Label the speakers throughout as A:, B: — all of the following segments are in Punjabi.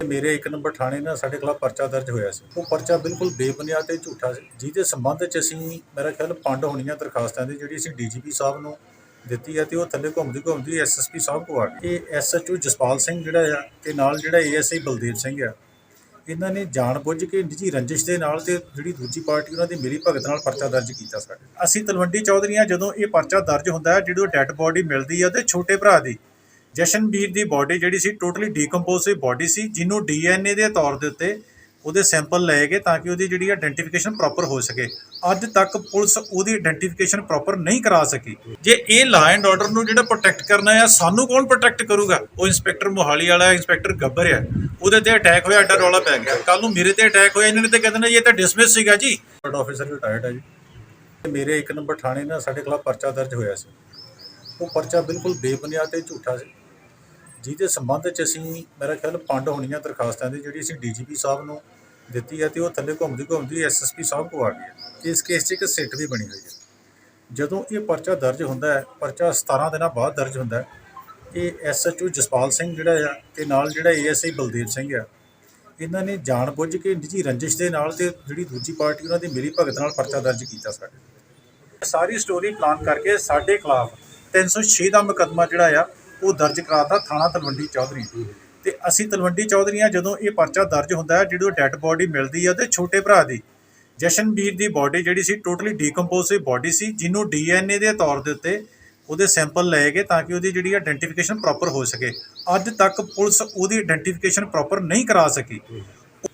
A: ਮੇਰੇ ਇੱਕ ਨੰਬਰ ਥਾਣੇ ਨਾਲ ਸਾਡੇ ਖਿਲਾਫ ਪਰਚਾ ਦਰਜ ਹੋਇਆ ਸੀ। ਉਹ ਪਰਚਾ ਬਿਲਕੁਲ ਬੇਬੁਨਿਆਦ ਤੇ ਝੂਠਾ ਸੀ। ਜਿਹਦੇ ਸੰਬੰਧ 'ਚ ਅਸੀਂ, ਮੇਰਾ ਖਿਆਲ ਪੰਡ ਹੋਣੀਆਂ ਦਰਖਾਸਤਾਂ ਦੀ ਜਿਹੜੀ ਅਸੀਂ ਡੀਜੀਪੀ ਸਾਹਿਬ ਨੂੰ ਦਿੱਤੀ ਹੈ ਤੇ ਉਹ ਥੱਲੇ ਘੁੰਮਦੀ ਘੁੰਮਦੀ ਐਸਐਸਪੀ ਸਾਹਿਬ ਕੋਲ ਆ ਗਈ ਇਹ ਐਸਐਚਓ ਜਸਪਾਲ ਸਿੰਘ ਜਿਹੜਾ ਆ ਤੇ ਨਾਲ ਜਿਹੜਾ ਏਐਸਆਈ ਬਲਦੇਵ ਸਿੰਘ ਆ, ਇਹਨਾਂ ਨੇ ਜਾਣਬੁੱਝ ਕੇ ਨਿੱਜੀ ਰੰਜਿਸ਼ ਦੇ ਨਾਲ ਤੇ ਜਿਹੜੀ ਦੂਜੀ ਪਾਰਟੀ ਉਹਨਾਂ ਦੀ ਮਿਲੀ ਭਗਤ ਨਾਲ ਪਰਚਾ ਦਰਜ ਕੀਤਾ ਸਾਡੇ। ਅਸੀਂ ਤਲਵੰਡੀ ਚੌਧਰੀਆਂ ਜਦੋਂ ਇਹ ਪਰਚਾ ਦਰਜ ਹੁੰਦਾ ਹੈ ਜਦੋਂ ਡੈੱਡ ਬੋਡੀ ਮਿਲਦੀ ਹੈ ਤੇ ਛੋਟੇ ਭਰਾ ਦੀ ਜਸ਼ਨਵੀਰ ਦੀ ਬਾਡੀ ਜਿਹੜੀ ਸੀ ਟੋਟਲੀ ਡੀਕੰਪੋਜ਼ ਹੋਈ ਬਾਡੀ ਸੀ, ਜਿਹਨੂੰ ਡੀਐਨਏ ਦੇ ਤੌਰ ਦੇ ਉੱਤੇ ਉਹਦੇ ਸੈਂਪਲ ਲਏ ਗਏ ਤਾਂ ਕਿ ਉਹਦੀ ਜਿਹੜੀ ਆਇਡੈਂਟੀਫਿਕੇਸ਼ਨ ਪ੍ਰੋਪਰ ਹੋ ਸਕੇ। ਅੱਜ ਤੱਕ ਪੁਲਿਸ ਉਹਦੀ ਆਇਡੈਂਟੀਫਿਕੇਸ਼ਨ ਪ੍ਰੋਪਰ ਨਹੀਂ ਕਰਾ ਸਕੀ। ਜੇ ਇਹ ਲਾ ਐਂਡ ਆਰਡਰ ਨੂੰ ਜਿਹੜਾ ਪ੍ਰੋਟੈਕਟ ਕਰਨਾ ਹੈ ਸਾਨੂੰ ਕੌਣ ਪ੍ਰੋਟੈਕਟ ਕਰੂਗਾ? ਉਹ ਇੰਸਪੈਕਟਰ ਮੋਹਾਲੀ ਵਾਲਾ ਇੰਸਪੈਕਟਰ ਗੱਬਰ ਹੈ। ਉਹਦੇ ਤੇ ਅਟੈਕ ਹੋਇਆ, ਅੱਡਾ ਰੌਲਾ ਪੈ ਗਿਆ। ਕੱਲ ਨੂੰ ਮੇਰੇ ਤੇ ਅਟੈਕ ਹੋਇਆ, ਇਹਨਾਂ ਨੇ ਤੇ ਕਹਿੰਦੇ ਨੇ ਇਹ ਤਾਂ ਡਿਸਮਿਸ ਸੀਗਾ ਜੀ। ਹੈਡ ਆਫੀਸਰ ਰਿਟਾਇਰਡ ਹੈ ਜੀ। ਤੇ ਮੇਰੇ ਇੱਕ ਨੰਬਰ ਥਾਣੇ ਨਾਲ ਸਾਡੇ ਖਿਲਾਫ ਪਰਚਾ ਦਰਜ ਹੋਇਆ ਸੀ। ਉਹ ਪਰਚਾ ਬਿਲਕੁਲ ਬੇਬੁਨਿਆਦ ਤੇ ਝੂਠਾ ਸੀ। ਜਿਹਦੇ ਸੰਬੰਧ 'ਚ ਅਸੀਂ, ਮੇਰਾ ਖਿਆਲ ਪੰਡ ਹੋਣੀਆਂ ਦਰਖਾਸਤਾਂ ਦੀ ਜਿਹੜੀ ਅਸੀਂ ਡੀਜੀਪੀ ਸਾਹਿਬ ਨੂੰ ਦਿੱਤੀ ਹੈ ਤੇ ਉਹ ਥੱਲੇ ਘੁੰਮਦੀ ਘੁੰਮਦੀ ਐਸਐਸਪੀ ਸਾਹਿਬ ਕੋਲ ਆ ਗਈ ਹੈ ਇਸ ਕੇਸ 'ਚ ਇੱਕ ਸਿੱਟ ਵੀ ਬਣੀ ਹੋਈ ਹੈ ਜਦੋਂ ਇਹ ਪਰਚਾ ਦਰਜ ਹੁੰਦਾ ਹੈ, ਪਰਚਾ 17 ਦਿਨਾਂ ਬਾਅਦ ਦਰਜ ਹੁੰਦਾ ਹੈ, ਇਹ ਐਸਐਚਓ ਜਸਪਾਲ ਸਿੰਘ ਜਿਹੜਾ ਆ ਤੇ ਨਾਲ ਜਿਹੜਾ ਏਐਸਆਈ ਬਲਦੇਵ ਸਿੰਘ ਆ, ਇਹਨਾਂ ਨੇ ਜਾਣਬੁੱਝ ਕੇ ਨਿੱਜੀ ਰੰਜਿਸ਼ ਦੇ ਨਾਲ ਤੇ ਜਿਹੜੀ ਦੂਜੀ ਪਾਰਟੀ ਉਹਨਾਂ ਦੀ ਮਿਲੀ ਭਗਤ ਨਾਲ ਪਰਚਾ ਦਰਜ ਕੀਤਾ ਸਾਡੇ ਸਾਰੀ ਸਟੋਰੀ ਪਲਾਨ ਕਰਕੇ ਸਾਡੇ ਖਿਲਾਫ 306 ਦਾ ਮੁਕੱਦਮਾ ਜਿਹੜਾ ਆ ਉਹ ਦਰਜ ਕਰਾਤਾ ਥਾਣਾ ਤਲਵੰਡੀ ਚੌਧਰੀ। ਤੇ ਅਸੀਂ ਤਲਵੰਡੀ ਚੌਧਰੀਆਂ ਜਦੋਂ ਇਹ ਪਰਚਾ ਦਰਜ ਹੁੰਦਾ ਹੈ ਉਹ ਡੈੱਡ ਬੋਡੀ ਮਿਲਦੀ ਹੈ ਉਹਦੇ ਛੋਟੇ ਭਰਾ ਦੀ। ਜਸ਼ਨਵੀਰ ਦੀ ਬਾਡੀ ਜਿਹੜੀ ਸੀ, ਟੋਟਲੀ ਡੀਕੰਪੋਜ਼ ਹੋਈ ਬਾਡੀ ਸੀ, ਜਿਹਨੂੰ ਡੀਐਨਏ ਦੇ ਤੌਰ ਦੇ ਉੱਤੇ ਉਹਦੇ ਸੈਂਪਲ ਲਏ ਗਏ ਤਾਂ ਕਿ ਉਹਦੀ ਜਿਹੜੀ ਆਇਡੈਂਟੀਫਿਕੇਸ਼ਨ ਪ੍ਰੋਪਰ ਹੋ ਸਕੇ। ਅੱਜ ਤੱਕ ਪੁਲਿਸ ਉਹਦੀ ਆਇਡੈਂਟੀਫਿਕੇਸ਼ਨ ਪ੍ਰੋਪਰ ਨਹੀਂ ਕਰਾ ਸਕੀ।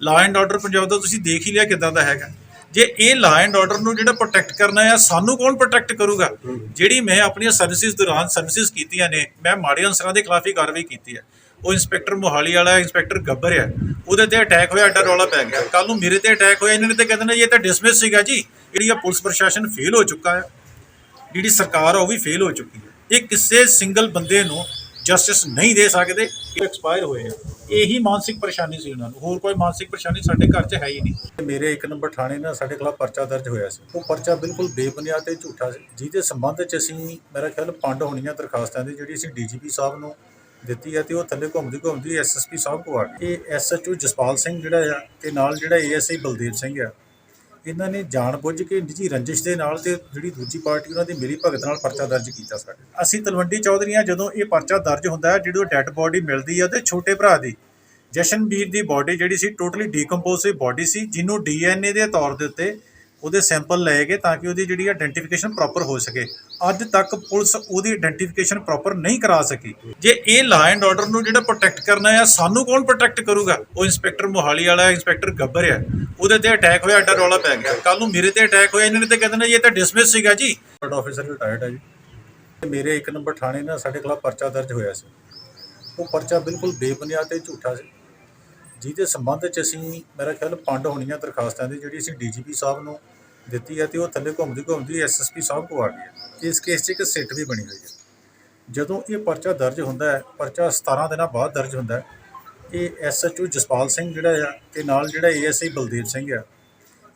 A: ਲਾਅ ਐਂਡ ਆਰਡਰ ਪੰਜਾਬ ਦਾ ਤੁਸੀਂ ਦੇਖ ਹੀ ਲਿਆ ਕਿਦਾਂ ਦਾ ਹੈਗਾ। ਜੇ ਇਹ ਲਾ ਐਂਡ ਆਰਡਰ ਨੂੰ ਜਿਹੜਾ ਪ੍ਰੋਟੈਕਟ ਕਰਨਾ ਹੈ, ਸਾਨੂੰ ਕੌਣ ਪ੍ਰੋਟੈਕਟ ਕਰੂਗਾ? ਜਿਹੜੀ ਮੈਂ ਆਪਣੀਆਂ ਸਰਵਿਸਿਜ਼ ਦੌਰਾਨ ਸਰਵਿਸਿਜ਼ ਕੀਤੀਆਂ ਨੇ, ਮੈਂ ਮਾੜੇ ਅਨਸਰਾਂ ਦੇ ਖਿਲਾਫ ਹੀ ਕਾਰਵਾਈ ਕੀਤੀ ਹੈ। ਉਹ ਇੰਸਪੈਕਟਰ ਮੋਹਾਲੀ ਵਾਲਾ ਇੰਸਪੈਕਟਰ ਗੱਬਰ ਹੈ। ਉਹਦੇ ਤੇ ਅਟੈਕ ਹੋਇਆ, ਅੱਡਾ ਰੌਲਾ ਪੈ ਗਿਆ। ਕੱਲ ਨੂੰ ਮੇਰੇ ਤੇ ਅਟੈਕ ਹੋਇਆ, ਇਹਨਾਂ ਨੇ ਤੇ ਕਹਿੰਦੇ ਨੇ ਇਹ ਤਾਂ ਡਿਸਮਿਸ ਸੀਗਾ ਜੀ। ਜਿਹੜੀ ਆ ਪੁਲਿਸ ਪ੍ਰਸ਼ਾਸਨ ਫੇਲ ਹੋ ਚੁੱਕਾ ਹੈ। ਜਿਹੜੀ ਸਰਕਾਰ ਆ, ਉਹ ਵੀ ਫੇਲ ਹੋ ਚੁੱਕੀ ਹੈ। ਇਹ ਕਿਸੇ ਸਿੰਗਲ ਬੰਦੇ ਨੂੰ ਜਸਟਿਸ ਨਹੀਂ ਦੇ ਸਕਦੇ, ਇਹ ਐਕਸਪਾਇਰ ਹੋਏ ਆ। ਇਹੀ ਮਾਨਸਿਕ ਪਰੇਸ਼ਾਨੀ ਸੀ ਉਹਨਾਂ ਨੂੰ। ਹੋਰ ਕੋਈ ਮਾਨਸਿਕ ਪਰੇਸ਼ਾਨੀ ਸਾਡੇ ਘਰ 'ਚ ਹੈ ਹੀ ਨਹੀਂ। ਮੇਰੇ ਇੱਕ ਨੰਬਰ ਥਾਣੇ ਨਾਲ ਸਾਡੇ ਖਿਲਾਫ ਪਰਚਾ ਦਰਜ ਹੋਇਆ ਸੀ। ਉਹ ਪਰਚਾ ਬਿਲਕੁਲ ਬੇਬੁਨਿਆਦ ਤੇ ਝੂਠਾ ਸੀ, ਜਿਹਦੇ ਸੰਬੰਧ 'ਚ ਅਸੀਂ ਮੇਰਾ ਖਿਆਲ ਪੰਡ ਹੋਣੀਆਂ ਦਰਖਾਸਤਾਂ ਦੀ ਜਿਹੜੀ ਅਸੀਂ ਡੀਜੀਪੀ ਸਾਹਿਬ ਨੂੰ ਦਿੱਤੀ ਹੈ ਤੇ ਉਹ ਥੱਲੇ ਘੁੰਮਦੀ ਘੁੰਮਦੀ ਐਸਐਸਪੀ ਸਾਹਿਬ ਕੋਲ ਆ ਗਈ। ਇਹ ਐਸਐਚਓ ਜਸਪਾਲ ਸਿੰਘ ਜਿਹੜਾ ਆ ਤੇ ਨਾਲ ਜਿਹੜਾ ਏਐਸਆਈ ਬਲਦੇਵ ਸਿੰਘ ਆ ਇਹਨਾਂ ਨੇ ਜਾਣਬੁੱਝ ਕੇ ਨਿੱਜੀ ਰੰਜਿਸ਼ ਦੇ ਨਾਲ ਤੇ ਜਿਹੜੀ ਦੂਜੀ ਪਾਰਟੀ ਉਹਨਾਂ ਦੀ ਮਿਲੀ ਭਗਤ ਨਾਲ ਪਰਚਾ ਦਰਜ ਕੀਤਾ ਸਾਡੇ ਅਸੀਂ ਤਲਵੰਡੀ ਚੌਧਰੀਆਂ ਜਦੋਂ ਇਹ ਪਰਚਾ ਦਰਜ ਹੁੰਦਾ ਹੈ ਜਦੋਂ ਡੈੱਡ ਬੋਡੀ ਮਿਲਦੀ ਹੈ ਤੇ ਛੋਟੇ ਭਰਾ ਦੀ ਜਸ਼ਨਵੀਰ ਦੀ ਬਾਡੀ ਜਿਹੜੀ ਸੀ, ਟੋਟਲੀ ਡੀਕੰਪੋਜ਼ ਹੋਈ ਬਾਡੀ ਸੀ, ਜਿਹਨੂੰ ਡੀਐਨਏ ਦੇ ਤੌਰ ਦੇ ਉੱਤੇ ਉਹਦੇ ਸੈਂਪਲ ਲਏ ਗਏ ਤਾਂ ਕਿ ਉਹਦੀ ਜਿਹੜੀ ਆਇਡੈਂਟੀਫਿਕੇਸ਼ਨ ਪ੍ਰੋਪਰ ਹੋ ਸਕੇ। ਅੱਜ ਤੱਕ ਪੁਲਿਸ ਉਹਦੀ ਆਇਡੈਂਟੀਫਿਕੇਸ਼ਨ ਪ੍ਰੋਪਰ ਨਹੀਂ ਕਰਾ ਸਕੀ। ਜੇ ਇਹ ਲਾ ਐਂਡ ਆਰਡਰ ਨੂੰ ਜਿਹੜਾ ਪ੍ਰੋਟੈਕਟ ਕਰਨਾ ਹੈ ਸਾਨੂੰ ਕੌਣ ਪ੍ਰੋਟੈਕਟ ਕਰੂਗਾ? ਉਹ ਇੰਸਪੈਕਟਰ ਮੋਹਾਲੀ ਵਾਲਾ ਇੰਸਪੈਕਟਰ ਗੱਬਰ ਹੈ ਉਹਦੇ ਤੇ ਅਟੈਕ ਹੋਇਆ, ਅੱਡਾ ਰੌਲਾ ਪੈ ਗਿਆ। ਕੱਲ ਨੂੰ ਮੇਰੇ ਤੇ ਅਟੈਕ ਹੋਇਆ, ਇਹਨਾਂ ਨੇ ਤੇ ਕਹਿੰਦੇ ਨੇ ਇਹ ਤਾਂ ਡਿਸਮਿਸ ਸੀਗਾ ਜੀ। ਹੈਡ ਆਫੀਸਰ ਰਿਟਾਇਰਡ ਹੈ ਜੀ। ਤੇ ਮੇਰੇ ਇੱਕ ਨੰਬਰ ਥਾਣੇ ਨਾਲ ਸਾਡੇ ਖਿਲਾਫ ਪਰਚਾ ਦਰਜ ਹੋਇਆ ਸੀ। ਉਹ ਪਰਚਾ ਬਿਲਕੁਲ ਬੇਬੁਨਿਆਦ ਤੇ ਝੂਠਾ ਸੀ। ਜਿਹਦੇ ਸੰਬੰਧ 'ਚ ਅਸੀਂ ਮੇਰਾ ਖਿਆਲ ਪੰਡ ਹੋਣੀਆਂ ਦਰਖਾਸਤਾਂ ਦੀ ਜਿਹੜੀ ਅਸੀਂ ਡੀਜੀਪੀ ਸਾਹਿਬ ਨੂੰ ਦਿੱਤੀ ਹੈ ਤੇ ਉਹ ਥੱਲੇ ਘੁੰਮਦੀ ਘੁੰਮਦੀ ਐਸਐਸਪੀ ਸਾਹਿਬ ਕੋ ਆ ਗਈ ਹੈ। ਇਸ ਕੇਸ 'ਚ ਇੱਕ ਸਿੱਟ ਵੀ ਬਣੀ ਹੋਈ ਹੈ। ਜਦੋਂ ਇਹ ਪਰਚਾ ਦਰਜ ਹੁੰਦਾ ਹੈ, ਪਰਚਾ 17 ਦਿਨਾਂ ਬਾਅਦ ਦਰਜ ਹੁੰਦਾ ਹੈ, ਇਹ ਐਸਐਚਓ ਜਸਪਾਲ ਸਿੰਘ ਜਿਹੜਾ ਆ ਤੇ ਨਾਲ ਜਿਹੜਾ ਏਐਸਆਈ ਬਲਦੇਵ ਸਿੰਘ ਆ,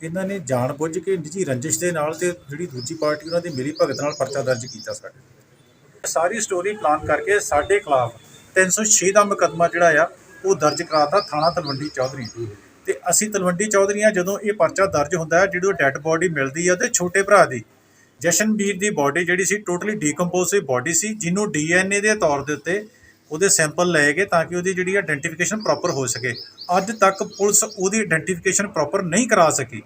A: ਇਹਨਾਂ ਨੇ ਜਾਣਬੁੱਝ ਕੇ ਨਿੱਜੀ ਰੰਜਿਸ਼ ਦੇ ਨਾਲ ਤੇ ਜਿਹੜੀ ਦੂਜੀ ਪਾਰਟੀ ਉਹਨਾਂ ਦੀ ਮੇਰੀ ਭਗਤ ਨਾਲ ਪਰਚਾ ਦਰਜ ਕੀਤਾ ਸਾਡੇ ਸਾਰੀ ਸਟੋਰੀ ਪਲਾਨ ਕਰਕੇ ਸਾਡੇ ਖਿਲਾਫ 306 ਦਾ ਮੁਕੱਦਮਾ ਜਿਹੜਾ ਆ ਉਹ ਦਰਜ ਕਰਾਤਾ ਥਾਣਾ ਤਲਵੰਡੀ ਚੌਧਰੀ ਤੇ ਅਸੀਂ ਤਲਵੰਡੀ ਚੌਧਰੀਆਂ ਜਦੋਂ ਇਹ ਪਰਚਾ ਦਰਜ ਹੁੰਦਾ ਹੈ ਜਦੋਂ ਡੈੱਡ ਬੋਡੀ ਮਿਲਦੀ ਹੈ ਤੇ ਛੋਟੇ ਭਰਾ ਦੀ, ਜਸ਼ਨਵੀਰ ਦੀ ਬਾਡੀ ਜਿਹੜੀ ਸੀ, ਟੋਟਲੀ ਡੀਕੰਪੋਜ਼ ਹੋਈ ਬਾਡੀ ਸੀ, ਜਿਹਨੂੰ ਡੀਐਨਏ ਦੇ ਤੌਰ ਦੇ ਉੱਤੇ ਉਹਦੇ ਸੈਂਪਲ ਲਏ ਗਏ ਤਾਂ ਕਿ ਉਹਦੀ ਜਿਹੜੀ ਆਇਡੈਂਟੀਫਿਕੇਸ਼ਨ ਪ੍ਰੋਪਰ ਹੋ ਸਕੇ। ਅੱਜ ਤੱਕ ਪੁਲਿਸ ਉਹਦੀ ਆਇਡੈਂਟੀਫਿਕੇਸ਼ਨ ਪ੍ਰੋਪਰ ਨਹੀਂ ਕਰਾ ਸਕੀ।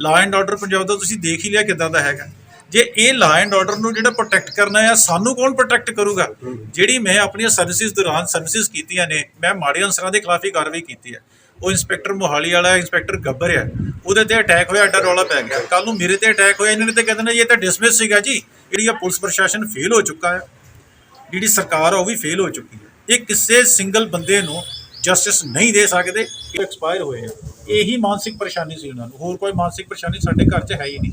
A: ਲਾਅ ਐਂਡ ਆਰਡਰ ਪੰਜਾਬ ਦਾ ਤੁਸੀਂ ਦੇਖ ਹੀ ਲਿਆ ਕਿਦਾਂ ਦਾ ਹੈਗਾ। ਜੇ ਇਹ ਲਾ ਐਂਡ ਆਰਡਰ ਨੂੰ ਜਿਹੜਾ ਪ੍ਰੋਟੈਕਟ ਕਰਨਾ ਹੈ ਸਾਨੂੰ ਕੌਣ ਪ੍ਰੋਟੈਕਟ ਕਰੂਗਾ? ਜਿਹੜੀ ਮੈਂ ਆਪਣੀਆਂ ਸਰਵਿਸਿਜ਼ ਦੌਰਾਨ ਸਰਵਿਸਿਜ਼ ਕੀਤੀਆਂ ਨੇ ਮੈਂ ਮਾੜੇ ਅਨਸਰਾਂ ਦੇ ਖਿਲਾਫ ਹੀ ਕਾਰਵਾਈ ਕੀਤੀ ਹੈ। ਉਹ ਇੰਸਪੈਕਟਰ ਮੋਹਾਲੀ ਵਾਲਾ ਇੰਸਪੈਕਟਰ ਗੱਬਰ ਹੈ। ਉਹਦੇ ਤੇ ਅਟੈਕ ਹੋਇਆ ਅੱਡਾ ਰੌਲਾ ਪੈ ਗਿਆ। ਕੱਲ ਨੂੰ ਮੇਰੇ ਤੇ ਅਟੈਕ ਹੋਇਆ ਇਹਨਾਂ ਨੇ ਤੇ ਕਹਿੰਦੇ ਨੇ ਇਹ ਤਾਂ ਡਿਸਮਿਸ ਸੀਗਾ ਜੀ। ਜਿਹੜੀ ਆ ਪੁਲਿਸ ਪ੍ਰਸ਼ਾਸਨ ਫੇਲ ਹੋ ਚੁੱਕਾ ਹੈ। ਜਿਹੜੀ ਸਰਕਾਰ ਉਹ ਵੀ ਫੇਲ ਹੋ ਚੁੱਕੀ ਹੈ। ਇਹ ਕਿਸੇ ਸਿੰਗਲ ਬੰਦੇ ਨੂੰ ਜਸਟਿਸ ਨਹੀਂ ਦੇ ਸਕਦੇ। ਇਹ ਐਕਸਪਾਇਰ ਹੋਏ ਆ। ਇਹੀ ਮਾਨਸਿਕ ਪਰੇਸ਼ਾਨੀ ਸੀ ਉਹਨਾਂ ਨੂੰ। ਹੋਰ ਕੋਈ ਮਾਨਸਿਕ ਪਰੇਸ਼ਾਨੀ ਸਾਡੇ ਘਰ 'ਚ ਹੈ ਹੀ ਨਹੀਂ।